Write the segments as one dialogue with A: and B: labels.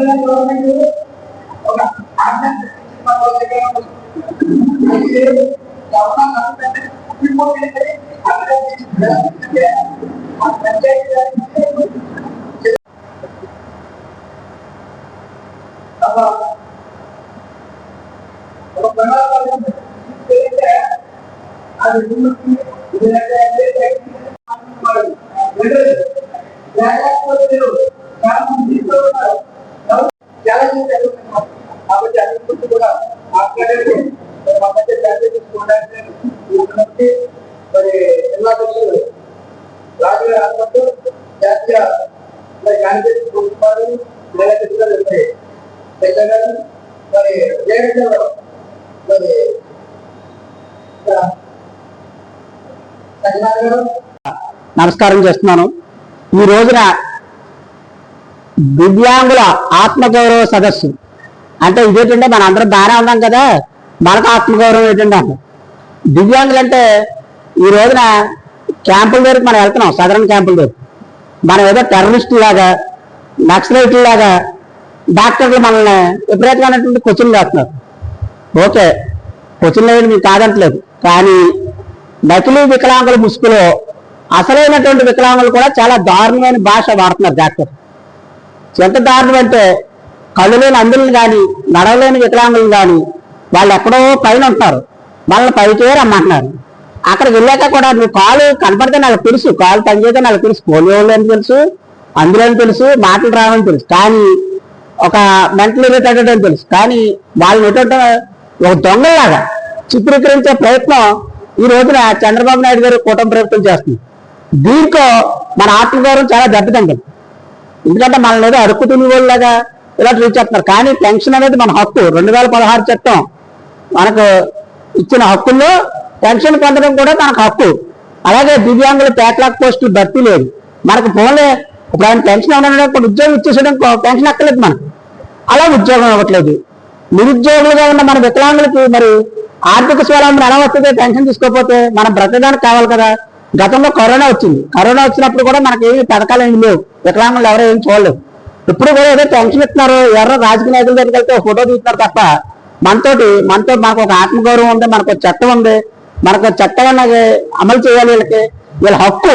A: Tamil Nadu government ఒక ordinance మన వాళ్ళ దగ్గర ఉంది. అయితే గవర్నమెంట్ అంటే సుప్రీంకోర్టు ఏంటంటే ఆర్డినెన్స్ అంటే ఆ పంచాయతీ రాజ్ తప్ప ఒక ప్రణాళిక చేస్తే అది ముందుకి ఇదంటే అంటే లేకపోతే కారణం తీసుకోవాలి ఛాలెంజ్ జరుగుతున్నారు కాబట్టి అన్ని గురించి కూడా మాట్లాడండి మా మధ్య చర్చ తీసుకోవడానికి మరి జిల్లా పరిషత్ రాజుగారి ఆధ్వర్యంలో జాతీయ మరి కాంగ్రెస్ ప్రభుత్వాలు మేనేజర్ మరి పెద్దగారు మరి జయగఢలో మరి సత్యనారాయణ గారు
B: నమస్కారం చేస్తున్నాను. ఈ రోజున దివ్యాంగుల ఆత్మగౌరవ సదస్సు. అంటే ఇదేంటంటే మన అందరం బాగానే ఉన్నాం కదా? మనకు ఆత్మగౌరవం ఏంటంటే అంట దివ్యాంగులు అంటే ఈ రోజున క్యాంపుల దగ్గరికి మనం వెళ్తున్నాం సదరన్ క్యాంపుల దగ్గర మనం ఏదో టెర్రరిస్ట్ లాగా నక్సలైట్ లాగా డాక్టర్లు మనల్ని విపరీతమైనటువంటి క్వశ్చన్లు వేస్తున్నారు. ఓకే క్వశ్చన్ మీకు కాదంటలేదు. కానీ నకిలీ వికలాంగుల ముసుగులో అసలైనటువంటి వికలాంగులు కూడా చాలా దారుణమైన భాష వాడుతున్నారు డాక్టర్. ఎంత దారుణం అంటే కళ్ళు లేని అందులను కానీ నడవలేని వికలాంగులను కానీ వాళ్ళు ఎక్కడో పైన ఉంటారు. వాళ్ళని పైకే రమ్మంటున్నారు. అక్కడికి వెళ్ళాక కూడా నువ్వు కాలు కనపడితే నాకు తెలుసు కాలు పనిచేస్తే నాకు తెలుసు పోలియో అని తెలుసు అందులో తెలుసు మాటలు రావని తెలుసు. కానీ ఒక మెంటల్ రిలేటెడ్ అని తెలుసు. కానీ వాళ్ళని ఏంటంటే ఒక దొంగలాగా చిత్రీకరించే ప్రయత్నం ఈ రోజున చంద్రబాబు నాయుడు గారు కూటమి ప్రభుత్వం చేస్తుంది. దీంతో మన ఆత్మగౌరవం చాలా దెబ్బతింటుంది ఎందుకంటే మనల్ని ఏదో అడుక్కు తినేవాళ్ళగా ఇలా ట్రీట్ చేస్తున్నారు. కానీ పెన్షన్ అనేది మన హక్కు. రెండు వేల పదహారు చట్టం మనకు ఇచ్చిన హక్కుల్లో పెన్షన్ పొందడం కూడా మనకు హక్కు. అలాగే దివ్యాంగుల బ్యాక్లాగ్ పోస్టులు భర్తీ లేదు. మనకు పోలే ఇప్పుడు ఆయన పెన్షన్ ఉండడం ఇప్పుడు ఉద్యోగం ఇచ్చేసడం పెన్షన్ అక్కర్లేదు మనకు. అలా ఉద్యోగం ఇవ్వట్లేదు నిరుద్యోగులుగా ఉన్న మన వికలాంగులకి మరి ఆర్థిక స్వలంబన ఎలా వస్తుంది పెన్షన్ తీసుకోకపోతే మనం బ్రతకడానికి కావాలి కదా. గతంలో కరోనా వచ్చింది. కరోనా వచ్చినప్పుడు కూడా మనకి ఏమి పథకాలు ఏమి లేవు. వికలాంగులు ఎవరో ఏం చూడలేవు. ఇప్పుడు కూడా ఏదో పెన్షన్ ఇస్తున్నారు. ఎవరో రాజకీయ నాయకుల దగ్గరికి వెళ్తే ఫోటో తీస్తున్నారు తప్ప మనతోటి మనతో మనకు ఒక ఆత్మగౌరవం ఉంది మనకు చట్టం ఉంది. మనకు చట్టం అనేది అమలు చేయాలి వీళ్ళకి. వీళ్ళ హక్కు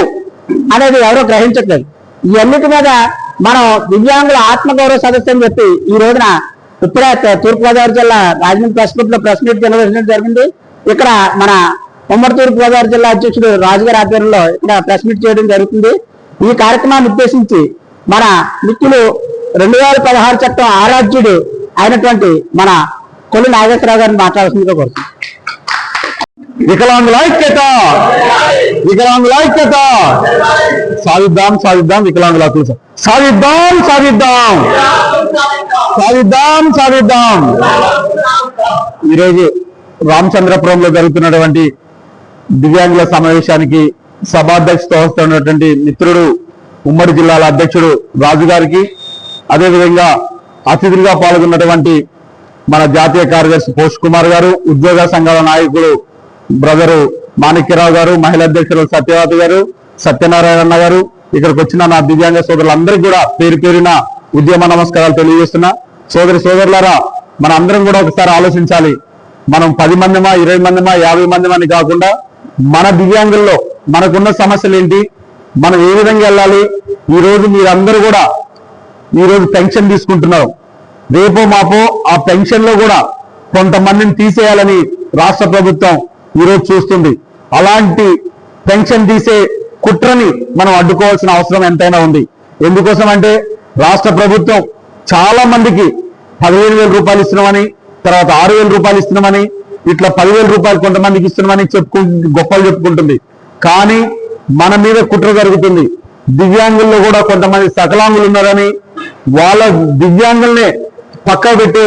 B: అనేది ఎవరో గ్రహించట్లేదు. ఇవన్నిటి మీద మనం దివ్యాంగుల ఆత్మగౌరవ సదస్సు అని చెప్పి ఈ రోజున ఇప్పుడే తూర్పుగోదావరి జిల్లా రాజమండ్రి ప్రెస్ క్లబ్లో ప్రెస్ మీట్ నిర్వహించడం జరిగింది. ఇక్కడ మన ఉమ్మడి తూర్పుగోదావరి జిల్లా అధ్యక్షుడు రాజుగారి ఆధ్వర్యంలో ఇక్కడ ప్రెస్ మీట్ చేయడం జరుగుతుంది. ఈ కార్యక్రమాన్ని ఉద్దేశించి మన మిత్రులు రెండు వేల పదహారు చట్టం ఆరాధ్యుడు అయినటువంటి మన కొల్లు నాగేశ్వరరావు గారిని మాట్లాడుతుందిగా కోరుతున్నాం.
C: వికలాంగుల ఐక్యత! వికలాంగుల ఐక్యత! సాధిద్దాం సాధిద్దాం వికలాంగుల హక్కులు సాధిద్దాం సాధిద్దాం! సాధిద్దాం సాధిద్దాం! ఈరోజు రామచంద్రపురంలో జరుగుతున్నటువంటి దివ్యాంగుల సమావేశానికి సభాధ్యక్షత వస్తున్నటువంటి మిత్రుడు ఉమ్మడి జిల్లాల అధ్యక్షుడు రాజు గారికి అదేవిధంగా అతిథులుగా పాల్గొన్నటువంటి మన జాతీయ కార్యదర్శి పోష్ కుమార్ గారు ఉద్యోగ సంఘాల నాయకుడు బ్రదరు మాణిక్యరావు గారు మహిళా అధ్యక్షులు సత్యవతి గారు సత్యనారాయణ గారు ఇక్కడికి వచ్చిన నా దివ్యాంగ సోదరులందరికీ కూడా పేరు పేరున ఉద్యమ నమస్కారాలు తెలియజేస్తున్నా. సోదరి సోదరులారా మన అందరం కూడా ఒకసారి ఆలోచించాలి. మనం పది మందిమా ఇరవై మందిమా యాభై మందిమా అని కాకుండా మన దివ్యాంగుల్లో మనకున్న సమస్యలు ఏంటి? మనం ఏ విధంగా వెళ్ళాలి? ఈ రోజు మీరందరూ కూడా ఈ రోజు పెన్షన్ తీసుకుంటున్నారు. రేపో మాపో ఆ పెన్షన్లో కూడా కొంతమందిని తీసేయాలని రాష్ట్ర ప్రభుత్వం ఈరోజు చూస్తుంది. అలాంటి పెన్షన్ తీసే కుట్రని మనం అడ్డుకోవాల్సిన అవసరం ఎంతైనా ఉంది. ఎందుకోసం అంటే రాష్ట్ర ప్రభుత్వం చాలా మందికి పదిహేను వేల రూపాయలు ఇస్తున్నామని తర్వాత ఆరు వేల రూపాయలు ఇస్తున్నామని ఇట్లా పదివేల రూపాయలు కొంతమందికి ఇస్తున్నామని చెప్పుకు గొప్పలు చెప్పుకుంటుంది. కానీ మన మీద కుట్ర జరుగుతుంది. దివ్యాంగుల్లో కూడా కొంతమంది సకలాంగులు ఉన్నారని వాళ్ళ దివ్యాంగుల్నే పక్క పెట్టే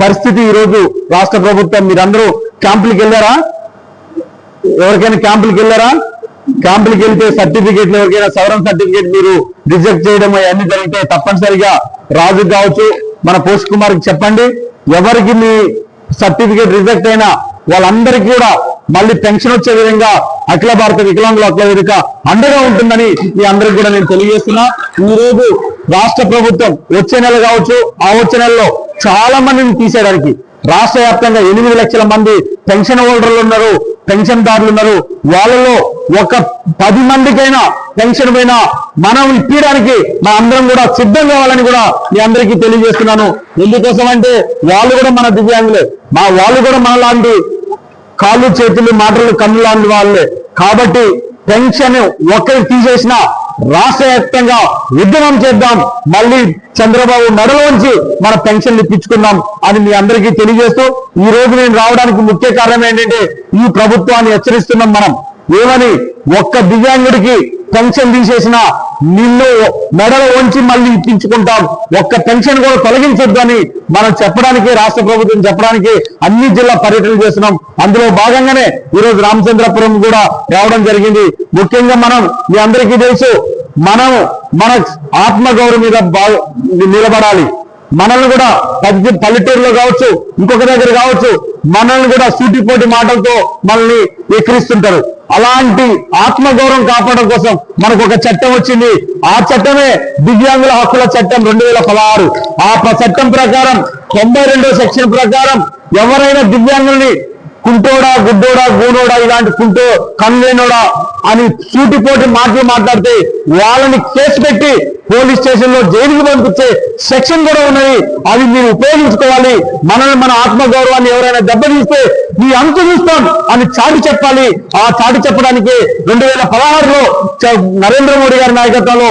C: పరిస్థితి ఈరోజు రాష్ట్ర ప్రభుత్వం మీరందరూ క్యాంపులకు వెళ్ళారా? ఎవరికైనా క్యాంపులకు వెళ్ళారా? క్యాంపులకు వెళ్తే సర్టిఫికేట్లు ఎవరికైనా సవరణ సర్టిఫికేట్ మీరు రిజెక్ట్ చేయడం అవన్నీ జరిగితే తప్పనిసరిగా రాజు కావచ్చు. మన పోస్ట్ కుమార్కి చెప్పండి. ఎవరికి మీ సర్టిఫికేట్ రిజెక్ట్ అయినా వాళ్ళందరికీ కూడా మళ్ళీ పెన్షన్ వచ్చే విధంగా అఖిల భారత వికలాంగుల అఖిల వేదిక అండగా ఉంటుందని మీ అందరికి కూడా నేను తెలియజేస్తున్నా. ఈ రోజు రాష్ట్ర ప్రభుత్వం వచ్చే నెల కావచ్చు ఆ వచ్చే నెలలో చాలా మందిని తీసేయడానికి రాష్ట్ర వ్యాప్తంగా ఎనిమిది లక్షల మంది పెన్షన్ హోల్డర్లు ఉన్నారు పెన్షన్ దారులు ఉన్నారు. వాళ్ళలో ఒక పది మందికైనా పెన్షన్ పైన మనం ఇప్పడానికి మా అందరం కూడా సిద్ధం కావాలని కూడా మీ అందరికీ తెలియజేస్తున్నాను. ఎందుకోసం అంటే వాళ్ళు కూడా మన దివ్యాంగులే. మా వాళ్ళు కూడా మనలాంటి కాళ్ళు చేతులు మాటలు కన్ను లాంటి వాళ్ళే. కాబట్టి పెన్షన్ ఒక్కరికి తీసేసిన రాష్ట్ర వ్యాప్తంగా ఉద్యమం చేద్దాం. మళ్ళీ చంద్రబాబు నడులోంచి మన పెన్షన్లు ఇప్పించుకుందాం అని మీ అందరికీ తెలియజేస్తూ ఈ రోజు నేను రావడానికి ముఖ్య కారణం ఏంటంటే ఈ ప్రభుత్వాన్ని హెచ్చరిస్తున్నాం మనం. ఏమని? ఒక్క దివ్యాంగుడికి పెన్షన్ తీసేసిన నిన్ను మెడలో ఉంచి మళ్ళీ ఇప్పించుకుంటాం. ఒక్క పెన్షన్ కూడా తొలగించొద్దని మనం చెప్పడానికి రాష్ట్ర ప్రభుత్వం చెప్పడానికి అన్ని జిల్లా పర్యటనలు చేస్తున్నాం. అందులో భాగంగానే ఈరోజు రామచంద్రపురం కూడా రావడం జరిగింది. ముఖ్యంగా మనం మీ అందరికీ తెలుసు మనం మన ఆత్మగౌరవం మీద బా- నిలబడాలి. మనల్ని కూడా పది పల్లెటూరులో కావచ్చు ఇంకొక దగ్గర కావచ్చు మనల్ని కూడా సూటిపోటి మాటలతో మనల్ని ఎక్కిరిస్తుంటారు. అలాంటి ఆత్మగౌరవం కాపాడడం కోసం మనకు ఒక చట్టం వచ్చింది. ఆ చట్టమే దివ్యాంగుల హక్కుల చట్టం రెండు వేల పదహారు. ఆ చట్టం ప్రకారం తొంభై రెండో సెక్షన్ ప్రకారం ఎవరైనా దివ్యాంగుల్ని కుంటోడా గుడ్డోడా గూనోడా ఇలాంటి కుంటో కన్వేనోడా అని సూటిపోటి మాటలు మాట్లాడితే వాళ్ళని కేసు పెట్టి పోలీస్ స్టేషన్లో జైలుకి పంపించే సెక్షన్ కూడా ఉన్నది. అవి మీరు ఉపయోగించుకోవాలి. మనల్ని మన ఆత్మగౌరవాన్ని ఎవరైనా దెబ్బతీస్తే మీ అంతు చూస్తాం అని చాటి చెప్పాలి. ఆ చాటి చెప్పడానికి రెండు వేల పదహారులో నరేంద్ర మోడీ గారి నాయకత్వంలో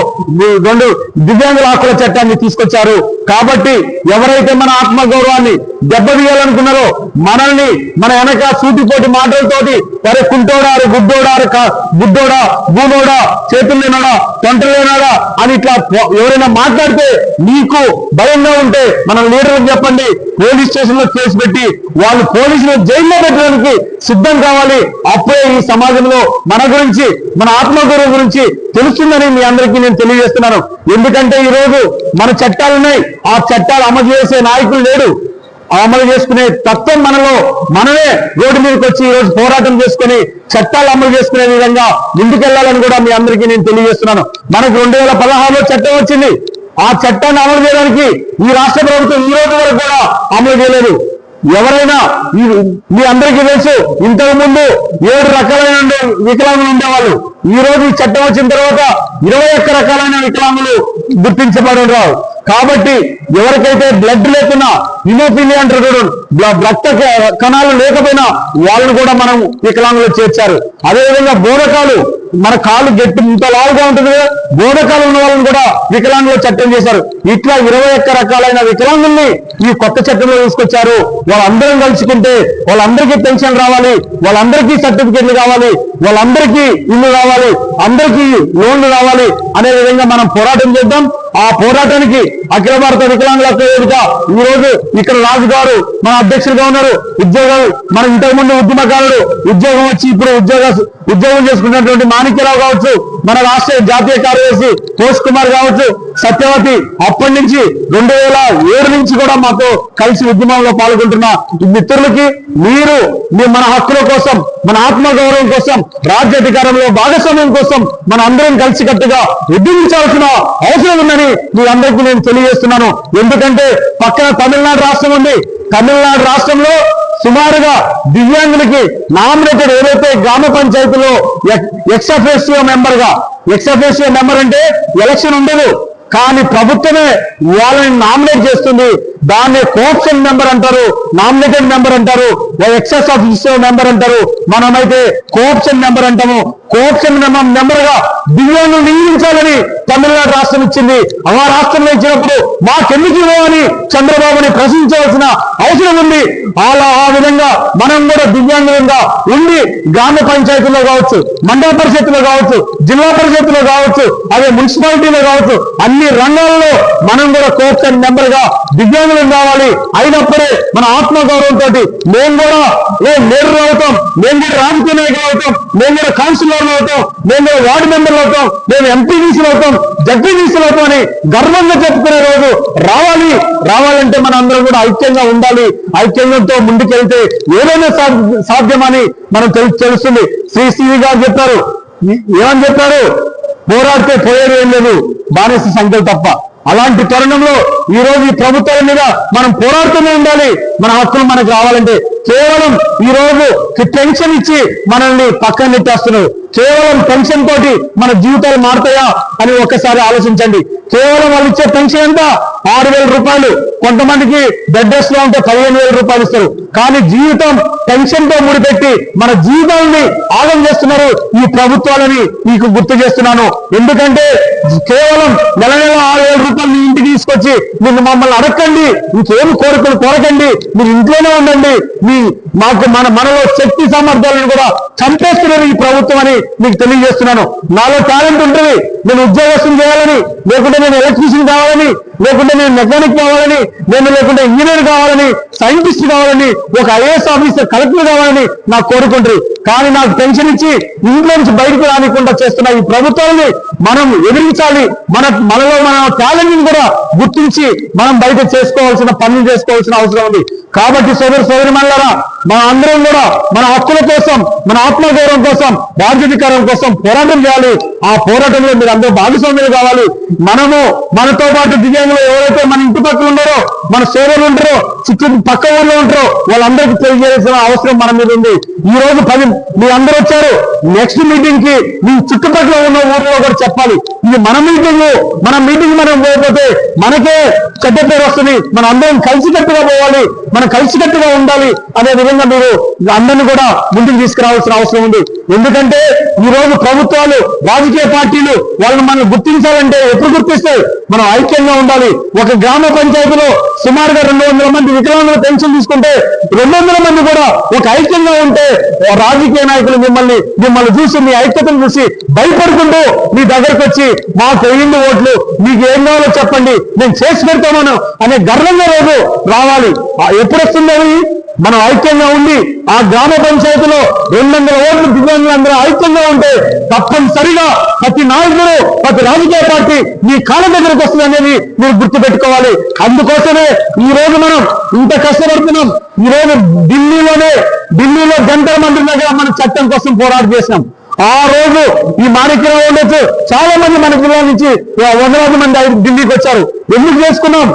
C: రెండు దివ్యాంగుల హక్కుల చట్టాన్ని తీసుకొచ్చారు. కాబట్టి ఎవరైతే మన ఆత్మగౌరవాన్ని దెబ్బతీయాలనుకున్నారో మనల్ని మన వెనక సూటిపోటి మాటలతోటి వరే కుంటోడారు గుడ్డోడారు క- గుడ్డోడా చేతులు లేనాడా తొంటలు లేనాడా అని ఇట్లా ఎవరైనా మాట్లాడితే నీకు భయంగా ఉంటే మన లీడర్కి చెప్పండి. పోలీస్ స్టేషన్లో కేసు పెట్టి వాళ్ళు పోలీసులు జైల్లో పెట్టడానికి సిద్ధం కావాలి. అప్పుడే ఈ సమాజంలో మన గురించి మన ఆత్మగౌరవం గురించి తెలుస్తుందని మీ అందరికీ నేను తెలియజేస్తున్నాను. ఎందుకంటే ఈ రోజు మన చట్టాలు ఉన్నాయి ఆ చట్టాలు అమలు చేసే నాయకులు లేడు. అమలు చేసుకునే తత్వం మనలో. మనమే రోడ్డు మీదకి వచ్చి ఈ రోజు పోరాటం చేసుకుని చట్టాలు అమలు చేసుకునే విధంగా ముందుకెళ్ళాలని కూడా మీ అందరికీ నేను తెలియజేస్తున్నాను. మనకు రెండు వేల పదహారులో చట్టం వచ్చింది. ఆ చట్టాన్ని అమలు చేయడానికి ఈ రాష్ట్ర ప్రభుత్వం ఈ రోజు వరకు కూడా అమలు చేయలేదు. ఎవరైనా మీ అందరికీ తెలుసు ఇంతకు ముందు ఏడు రకాలైన ఉండే- వికలాంగులు ఉండేవాళ్ళు. ఈ రోజు ఈ చట్టం వచ్చిన తర్వాత ఇరవై ఒక్క రకాలైన వికలాంగులు రావు కాబట్టి ఎవరికైతే బ్లడ్ లేకున్నా హిమోఫిలియా అంటారు రక్త కణాలు లేకపోయినా వాళ్ళని కూడా మనం వికలాంగులు చేర్చారు. అదేవిధంగా బోధకాలు మన కాలు గట్టి ఇంత లావుగా ఉంటుంది కదా బోధకాలు ఉన్న వాళ్ళని కూడా వికలాంగులు చట్టం చేశారు. ఇట్లా ఇరవై ఒక్క రకాలైన వికలాంగుల్ని ఈ కొత్త చట్టంలో తీసుకొచ్చారు. వాళ్ళందరం కలుసుకుంటే వాళ్ళందరికీ పెన్షన్ రావాలి వాళ్ళందరికీ సర్టిఫికెట్లు కావాలి వాళ్ళందరికీ ఇల్లు రావాలి అందరికీ లోన్లు రావాలి అనే విధంగా మనం పోరాటం చేద్దాం. ఆ పోరాటానికి అఖిల భారత వికలాంగుల వేదిక ఈ రోజు ఇక్కడ రాజు గారు మన అధ్యక్షులుగా ఉన్నారు. ఉద్యోగాలు మన ఇంతకు ముందు ఉద్యమకారుడు ఉద్యోగం వచ్చి ఇప్పుడు ఉద్యోగ ఉద్యోగం చేసుకున్నటువంటి మాణిక్యరావు కావచ్చు మన రాష్ట్ర జాతీయ కార్యదర్శి తోష్ కుమార్ కావచ్చు సత్యవతి అప్పటి నుంచి రెండు వేల ఏడు నుంచి కూడా మాతో కలిసి ఉద్యమంలో పాల్గొంటున్న మిత్రులకి మీరు మీ మన హక్కుల కోసం మన ఆత్మగౌరవం కోసం రాజ్యాధికారంలో భాగస్వామ్యం కోసం మన అందరం కలిసికట్టుగా ఉద్యమించాల్సిన అవసరం ఉందని మీ అందరికీ నేను తెలియజేస్తున్నాను. ఎందుకంటే పక్కన తమిళనాడు రాష్ట్రం ఉంది. తమిళనాడు రాష్ట్రంలో సుమారుగా దివ్యాంగులకి నామినేటెడ్ ఏదైతే గ్రామ పంచాయతీలో ఎక్సఫేషియో మెంబర్గా ఎక్సఫేషియో మెంబర్ అంటే ఎలక్షన్ ఉండదు. కానీ ప్రభుత్వమే వాళ్ళని నామినేట్ చేస్తుంది. దాన్ని కోఆప్షన్ మెంబర్ అంటారు నామినేటెడ్ మెంబర్ అంటారు ఎక్సెస్ ఆఫీసర్ మెంబర్ అంటారు. మనమైతే కోప్షన్ మెంబర్ అంటాము. కోప్షన్ మెంబర్గా దివ్యాంగులు నియమించాలని తమిళనాడు రాష్ట్రం ఇచ్చింది. ఆ రాష్ట్రంలో ఇచ్చినప్పుడు మాకెందుకు అని చంద్రబాబుని ప్రశ్నించవలసిన అవసరం ఉంది. అలా ఆ విధంగా మనం కూడా దివ్యాంగులంగా ఉండి గ్రామ పంచాయతీలో కావచ్చు మండల పరిషత్తులో కావచ్చు జిల్లా పరిషత్తులో కావచ్చు అదే మున్సిపాలిటీలో కావచ్చు అన్ని రంగాల్లో మనం కూడా కోప్షన్ మెంబర్గా దివ్యాంగులం కావాలి. అయినప్పుడే మన ఆత్మగౌరవంతో మేము కూడా ఏ లీడర్ అవుతాం మేము కూడా రాజకీయ నాయకులు అవుతాం మేము కూడా కౌన్సిలర్లు అవుతాం మేము కూడా వార్డు మెంబర్లు అవుతాం మేము ఎంపీడీసీలు అవుతాం జడ్పీడీసీలు అవుతాం అని గర్వంగా చెప్పుకునే రోజు రావాలి. రావాలంటే మన అందరం కూడా ఐక్యంగా ఉండాలి. ఐక్యంతో ముందుకెళ్తే ఏదైనా సాధ్యమని మనం తెలుస్తుంది. శ్రీ శ్రీ గారు చెప్పారు. ఏమని చెప్పారు? పోరాడితే పోయేది ఏం లేదు. బానిస సంఖ్యలు తప్ప. అలాంటి తరుణంలో ఈ రోజు ఈ ప్రభుత్వాల మీద మనం పోరాడుతూనే ఉండాలి. మన హక్కులు మనకు రావాలంటే కేవలం ఈ రోజు పెన్షన్ ఇచ్చి మనల్ని పక్కన నెట్టేస్తున్నారు. కేవలం పెన్షన్ తోటి మన జీవితాలు మారుతాయా అని ఒక్కసారి ఆలోచించండి. కేవలం వాళ్ళు ఇచ్చే పెన్షన్ ఎంత? ఆరు వేల రూపాయలు. కొంతమందికి బెడ్ రెస్ట్లో ఉంటే పదిహేను వేల రూపాయలు ఇస్తారు. కానీ జీవితం పెన్షన్తో ముడిపెట్టి మన జీవితాన్ని ఆగం చేస్తున్నారు ఈ ప్రభుత్వాలని మీకు గుర్తు చేస్తున్నాను. ఎందుకంటే కేవలం నెల నెల ఆరు వేల రూపాయలు మీ ఇంటికి తీసుకొచ్చి మీరు మమ్మల్ని అడగండి ఇంకేం కోరికలు కోరకండి మీరు ఇంట్లోనే ఉండండి మీ మాకు మన మనలో శక్తి సామర్థ్యాలను కూడా చంపేస్తున్నారు ఈ ప్రభుత్వం అని మీకు తెలియజేస్తున్నాను. నాలో టాలెంట్ ఉంటుంది. నేను ఉద్యోగస్తులు చేయాలని లేకుంటే నేను ఎలక్ట్రీషియన్ కావాలని లేకుంటే నేను మెకానిక్ కావాలని నేను లేకుంటే ఇంజనీర్ కావాలని సైంటిస్ట్ కావాలని ఒక ఐఏఎస్ ఆఫీసర్ కలెక్టర్ కావాలని నాకు కోరుకుంటారు. కానీ నాకు పెన్షన్ ఇచ్చి ఇంట్లో నుంచి బయటకు రానికుండా చేస్తున్న ఈ ప్రభుత్వాన్ని మనం ఎదిరించాలి. మన మనలో మన టాలెంట్ కూడా గుర్తించి మనం బయట చేసుకోవాల్సిన పనులు చేసుకోవాల్సిన అవసరం ఉంది. కాబట్టి సోదరు సోదరి మళ్ళారా మన అందరం కూడా మన హక్కుల కోసం మన ఆత్మగౌరవం కోసం బాధ్యతకరం కోసం పోరాటం చేయాలి. ఆ పోరాటంలో మీరు అందరూ భాగస్వామ్యులు కావాలి. మనము మనతో పాటు దివ్యాంగులు ఎవరైతే మన ఇంటి పక్కన ఉన్నారో మన సోదరులు ఉంటారో చుట్టూ పక్క ఊర్లో ఉంటారో వాళ్ళందరికీ తెలియజేయాల్సిన అవసరం మన మీద ఉంది. ఈ రోజు పది మీ అందరూ వచ్చారు. నెక్స్ట్ మీటింగ్కి మీ చుట్టుపక్కల ఉన్న ఊర్లో కూడా చెప్పాలి. ఇది మన మీటింగ్ మన మీటింగ్ మనం పోకపోతే మనకే చెడ్డ పేరు వస్తుంది. మన అందరం కలిసికట్టుగా పోవాలి. మన కలిసికట్టుగా ఉండాలి అనే విధంగా మీరు అందరిని కూడా ముందుకు తీసుకురావాల్సిన అవసరం ఉంది. ఎందుకంటే ఈ రోజు ప్రభుత్వాలు రాజకీయ పార్టీలు వాళ్ళని మనం గుర్తించాలంటే ఎప్పుడు గుర్తిస్తాయి? మనం ఐక్యంగా ఉండాలి. ఒక గ్రామ పంచాయతీలో సుమారుగా రెండు వందల మంది వికలాంగుల పెన్షన్ తీసుకుంటే రెండు వందల మంది కూడా ఒక ఐక్యంగా ఉంటే రాజకీయ నాయకులు మిమ్మల్ని మిమ్మల్ని చూసి మీ ఐక్యతను చూసి భయపడుకుంటూ మీ దగ్గరకు వచ్చి మాకు వెయ్యింది ఓట్లు మీకు ఏం కావాలో చెప్పండి నేను చేసి పెడతామను అనే గర్వంగా రోజు రావాలి. ఆ ఎప్పుడు వస్తుంది మనం ఐక్యంగా ఉండి ఆ గ్రామ పంచాయతీలో రెండు వందల ఓట్లు దివ్యాంగులందరూ ఐక్యంగా ఉంటే తప్పనిసరిగా ప్రతి నాయకుడు ప్రతి రాజకీయ పార్టీ మీ కాళ్ళ దగ్గరకు వస్తుంది అనేది మీరు గుర్తుపెట్టుకోవాలి. అందుకోసమే ఈ రోజు మనం ఇంత కష్టపడుతున్నాం. ఈ రోజు ఢిల్లీలోనే ఢిల్లీలో జంతర్ మంత్రి దగ్గర మన చట్టం కోసం పోరాటం చేసినాం. ఆ రోజు ఈ మాణిక్యరావు ఉండొచ్చు. చాలా మంది మన జిల్లా నుంచి వందలాది మంది ఢిల్లీకి వచ్చారు. ఎందుకు చేసుకున్నాం?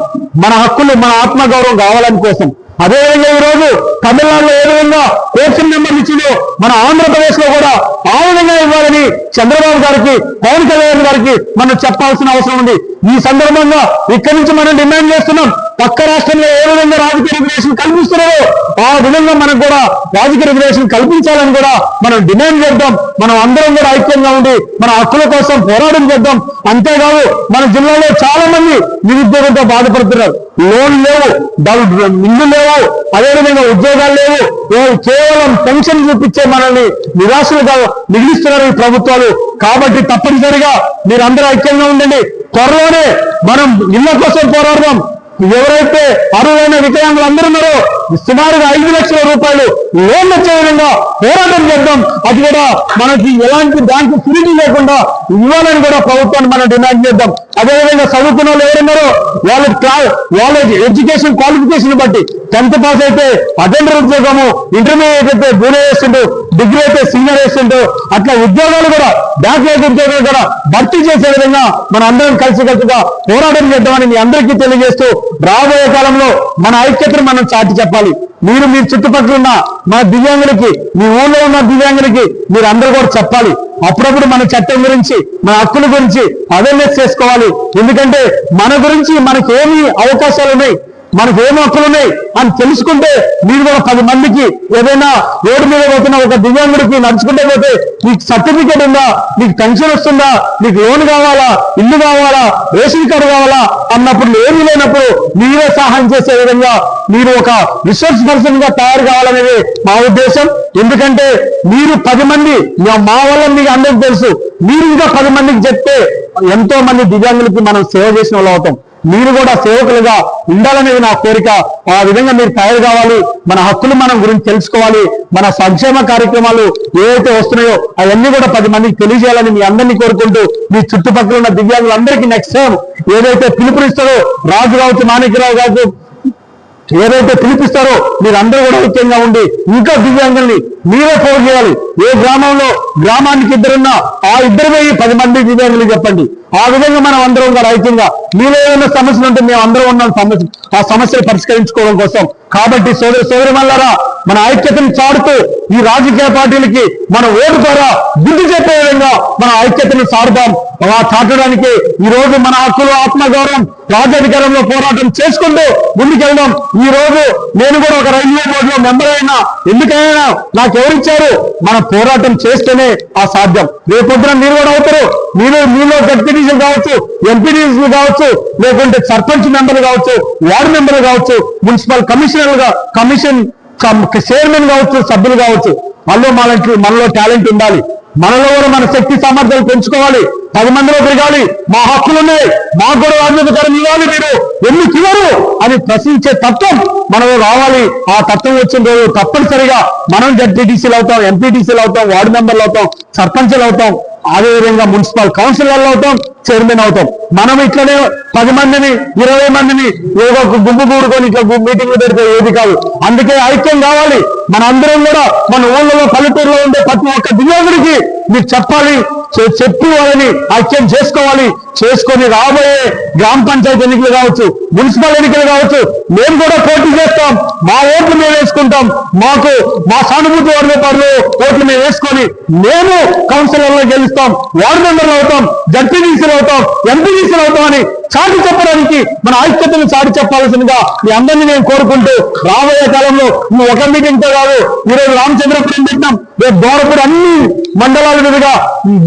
C: మన హక్కులు మన ఆత్మగౌరవం కావాలని కోసం. అదేవిధంగా ఈ రోజు తమిళనాడులో ఏ విధంగా కోర్షన్ నెంబర్ ఇచ్చిందో మన ఆంధ్రప్రదేశ్లో కూడా ఆ విధంగా ఇవ్వాలని చంద్రబాబు గారికి పవన్ కళ్యాణ్ గారికి మనం చెప్పాల్సిన అవసరం ఉంది. ఈ సందర్భంగా ఇక్కడి నుంచి మనం డిమాండ్ చేస్తున్నాం పక్క రాష్ట్రంలో ఏ విధంగా రాజకీయ రెగ్యులేషన్ కల్పిస్తున్నారో ఆ విధంగా మనకు కూడా రాజకీయ రెగ్యులేషన్ కల్పించాలని కూడా మనం డిమాండ్ చేద్దాం. మనం అందరం కూడా ఐక్యంగా ఉండి మన హక్కుల కోసం పోరాటం చేద్దాం. అంతేకాదు మన జిల్లాలో చాలా మంది నిరుద్యోగంతో బాధపడుతున్నారు. లోన్ లేవు డబుల్ ఇల్లు లేవు. అదేవిధంగా ఉద్యోగాలు లేవు. కేవలం పెన్షన్ చూపించే మనల్ని నిరాశలుగా మిగిలిస్తున్నారు ఈ ప్రభుత్వాలు. కాబట్టి తప్పనిసరిగా మీరందరూ ఐక్యంగా ఉండండి. త్వరలోనే మనం ఇళ్ళ కోసం పోరాడదాం. ఎవరైతే అరువైన వికలాంగులు అందరున్నారో సుమారుగా ఐదు లక్షల రూపాయలు లోన్ వచ్చే విధంగా పోరాటం చేద్దాం. అది కూడా మనకి ఎలాంటి బ్యాంకు ఫిరిటీ లేకుండా ఇవ్వాలని కూడా ప్రభుత్వాన్ని మనం డిమాండ్ చేద్దాం. అదేవిధంగా చదువుకున్న వాళ్ళు ఎవరున్నారో వాళ్ళ వాళ్ళ ఎడ్యుకేషన్ క్వాలిఫికేషన్ బట్టి టెన్త్ పాస్ అయితే అటెండర్ ఉద్యోగము ఇంటర్మీడియట్ అయితే జూనియర్ వేస్తుంటూ డిగ్రీ అయితే సీనియర్ వేస్తుంటూ అట్లా ఉద్యోగాలు కూడా బ్యాంకు ఉద్యోగాలు కూడా భర్తీ చేసే విధంగా మన అందరం కలిసికట్టుగా పోరాటం చేద్దామని మీ అందరికీ తెలియజేస్తూ రాబోయే కాలంలో మన ఐక్యతను మనం చాటి చెప్పాలి. మీరు మీ చుట్టుపక్కల ఉన్న మా దివ్యాంగులకి మీ ఊళ్ళో ఉన్న దివ్యాంగులకి మీరు అందరూ కూడా చెప్పాలి. అప్పుడప్పుడు మన చట్టం గురించి మన హక్కుల గురించి అవేర్నెస్ చేసుకోవాలి. ఎందుకంటే మన గురించి మనకి ఏమి అవకాశాలు ఉన్నాయి. మనకు ఏం హక్కులు ఉన్నాయి అని తెలుసుకుంటే మీరు కూడా పది మందికి ఏదైనా రోడ్డు మీద పోతున్న ఒక దివ్యాంగుడికి నడుచుకుంటే పోతే నీకు సర్టిఫికేట్ ఉందా? నీకు పెన్షన్ వస్తుందా? నీకు లోన్ కావాలా? ఇల్లు కావాలా? రేషన్ కార్డు కావాలా? అన్నప్పుడు ఏమీ లేనప్పుడు మీరే సహాయం చేసే విధంగా మీరు ఒక రిసోర్స్ పర్సన్గా తయారు కావాలనేది మా ఉద్దేశం. ఎందుకంటే మీరు పది మంది మా- వల్ల మీకు అందరికి తెలుసు. మీరు ఇంకా పది మందికి చెప్తే ఎంతో మంది దివ్యాంగులకి మనం సేవ చేసిన వాళ్ళు అవుతాం. మీరు కూడా సేవకులుగా ఉండాలనేది నా కోరిక. ఆ విధంగా మీరు తయారు కావాలి. మన హక్కులు మనం గురించి తెలుసుకోవాలి. మన సంక్షేమ కార్యక్రమాలు ఏవైతే వస్తున్నాయో అవన్నీ కూడా పది మందికి తెలియజేయాలని మీ అందరినీ కోరుకుంటూ మీ చుట్టుపక్కల ఉన్న దివ్యాంగులందరికీ నెక్స్ట్ టైం ఏదైతే పిలుపునిస్తారో రాజు కావచ్చు మాణిక్యరావు కావచ్చు ఏదైతే పిలిపిస్తారో మీరందరూ కూడా ఐక్యంగా ఉండి ఇంకా దివ్యాంగుల్ని మీరే ఫోన్ చేయాలి. ఏ గ్రామంలో గ్రామానికి ఇద్దరున్నా ఆ ఇద్దరు పోయి పది మంది దివ్యాంగులు చెప్పండి. ఆ విధంగా మనం అందరం కూడా ఐక్యంగా మీలో ఏమైనా సమస్యలు ఉంటే మేము అందరం ఉన్నాం సమస్య ఆ సమస్యలు పరిష్కరించుకోవడం కోసం. కాబట్టి సోదరి సోదరి మల్లారా మన ఐక్యతను చాడుతూ ఈ రాజకీయ పార్టీలకి మన ఓటు ద్వారా బుద్ధి చెప్పే విధంగా మన ఐక్యతను సారుదాం అలా చాటడానికి ఈ రోజు మన హక్కులు ఆత్మగౌరవం రాజ్యాధికారంలో పోరాటం చేసుకుంటూ ముందుకెళ్దాం. ఈ రోజు నేను కూడా ఒక రైల్వే బోర్డులో మెంబర్ అయినా. ఎందుకైనా నాకు ఎవరిచ్చారు? మన పోరాటం చేస్తేనే ఆ సాధ్యం. రేపొద్దున మీరు కూడా అవుతారు. మీరు మీలో జడ్పీటీసీలు కావచ్చు ఎంపీడీసీలు కావచ్చు లేకుంటే సర్పంచ్ మెంబర్లు కావచ్చు వార్డు మెంబర్లు కావచ్చు మున్సిపల్ కమిషనర్లుగా కమిషన్ చైర్మన్ కావచ్చు సభ్యులు కావచ్చు మనలో మనకి మనలో టాలెంట్ ఉండాలి. మనలో కూడా మన శక్తి సామర్థ్యాలు పెంచుకోవాలి. పది మందిలో పెరగాలి. మా హక్కులు ఉన్నాయి మాకు కూడా రాజ్యాధికారం ఇవ్వాలి మీరు. ఎందుకు ఇవ్వరు అని ప్రశ్నించే తత్వం మనలో రావాలి. ఆ తత్వం వచ్చిన రోజు తప్పనిసరిగా మనం జడ్పీటీసీలు అవుతాం ఎంపీటీసీలు అవుతాం వార్డు మెంబర్లు అవుతాం సర్పంచ్లు అవుతాం. అదేవిధంగా మున్సిపల్ కౌన్సిలర్లు అవుతాం చైర్మన్ అవుతాం. మనం ఇట్లనే పది మందిని ఇరవై మందిని ఏదో ఒక గుంపు కూడుకొని ఇట్లా మీటింగ్లు పెడితే ఏది కాదు. అందుకే ఐక్యం కావాలి. మన అందరం కూడా మన ఊళ్ళలో పల్లెటూరులో ఉండే ప్రతి ఒక్క దివ్యాంగుడికి మీరు చెప్పాలి చెప్పి వాళ్ళని ఐక్యం చేసుకోవాలి చేసుకొని రాబోయే గ్రామ పంచాయతీ ఎన్నికలు కావచ్చు మున్సిపల్ ఎన్నికలు కావచ్చు మేము కూడా పోటీ చేస్తాం. మా ఓట్లు మేము వేసుకుంటాం. మాకు మా సానుభూతి వార్డు మెంబర్లు ఓట్లు మేము వేసుకొని మేము కౌన్సిలర్లో గెలుస్తాం. వార్డు మెంబర్లు అవుతాం. జడ్పీడీసీలు అవుతాం. ఎంపీడీసీలు అవుతాం అని చాటి చెప్పడానికి మన ఐక్యతను చాటి చెప్పాల్సిందిగా మీ అందరినీ నేను కోరుకుంటూ రాబోయే కాలంలో నువ్వు ఒక మీటింగ్తో కాదు ఈరోజు రామచంద్రపురం పెట్టినాం. రేపు దూరపురం అన్ని మండలాల మీదుగా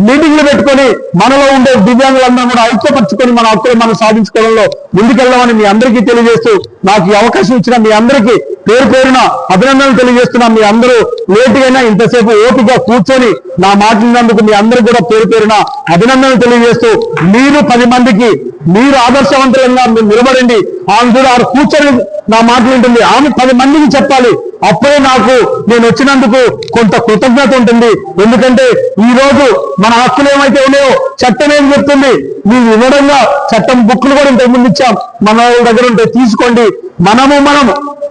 C: మీటింగ్లు పెట్టుకొని మనలో ఉండే దివ్యాంగులందరూ కూడా ఐక్యపరచుకొని మన హక్కులు మనం సాధించుకోవడంలో ముందుకెళ్దామని మీ అందరికీ తెలియజేస్తూ నాకు ఈ అవకాశం ఇచ్చిన మీ అందరికీ పేరు పేరున అభినందనలు తెలియజేస్తున్నా మీ అందరూ లేటుగైనా ఇంతసేపు ఓపిక కూర్చొని నా మాట్లాడినందుకు మీ అందరూ కూడా పేరు పేరున అభినందనలు తెలియజేస్తూ మీరు పది మందికి మీరు ఆదర్శవంతులంగా మీరు నిలబడండి. ఆమె కూడా ఆమె కూర్చొని నా మాటలు ఉంటుంది ఆమె పది మందికి చెప్పాలి. అప్పుడే నాకు నేను వచ్చినందుకు కొంత కృతజ్ఞత ఉంటుంది. ఎందుకంటే ఈ రోజు మన హక్కులు ఏమైతే ఉన్నాయో చట్టం ఏం చెప్తుంది? మీరు వివరంగా చట్టం బుక్లు కూడా ఇంతకు ముందు ఇచ్చాం. మన వాళ్ళ దగ్గర ఉంటే తీసుకోండి. మనము మనం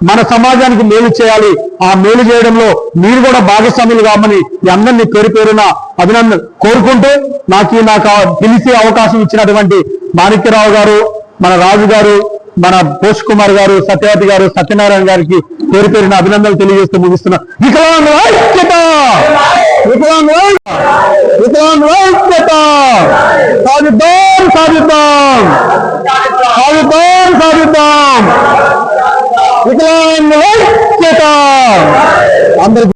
C: మన సమాజానికి మేలు చేయాలి. ఆ మేలు చేయడంలో మీరు కూడా భాగస్వాములు కామని అందరినీ పేరు పేరున అభినందన కోరుకుంటూ నాకు నాకు పిలిచే అవకాశం ఇచ్చినటువంటి మాణిక్యరావు గారు మన రాజు గారు మన పోష్ కుమార్ గారు సత్యవతి గారు సత్యనారాయణ గారికి పేరు పేరున అభినందనలు తెలియజేస్తూ ముగిస్తున్నా. వికలాంగుల ఐక్యత! వికలాంగుల వికలాంగుల ఐక్యత! సాధిద్దాం సాధిద్దాం! సాధిద్దాం సాధిద్దాం! వికలాంగుల ఐక్యత! అందరికి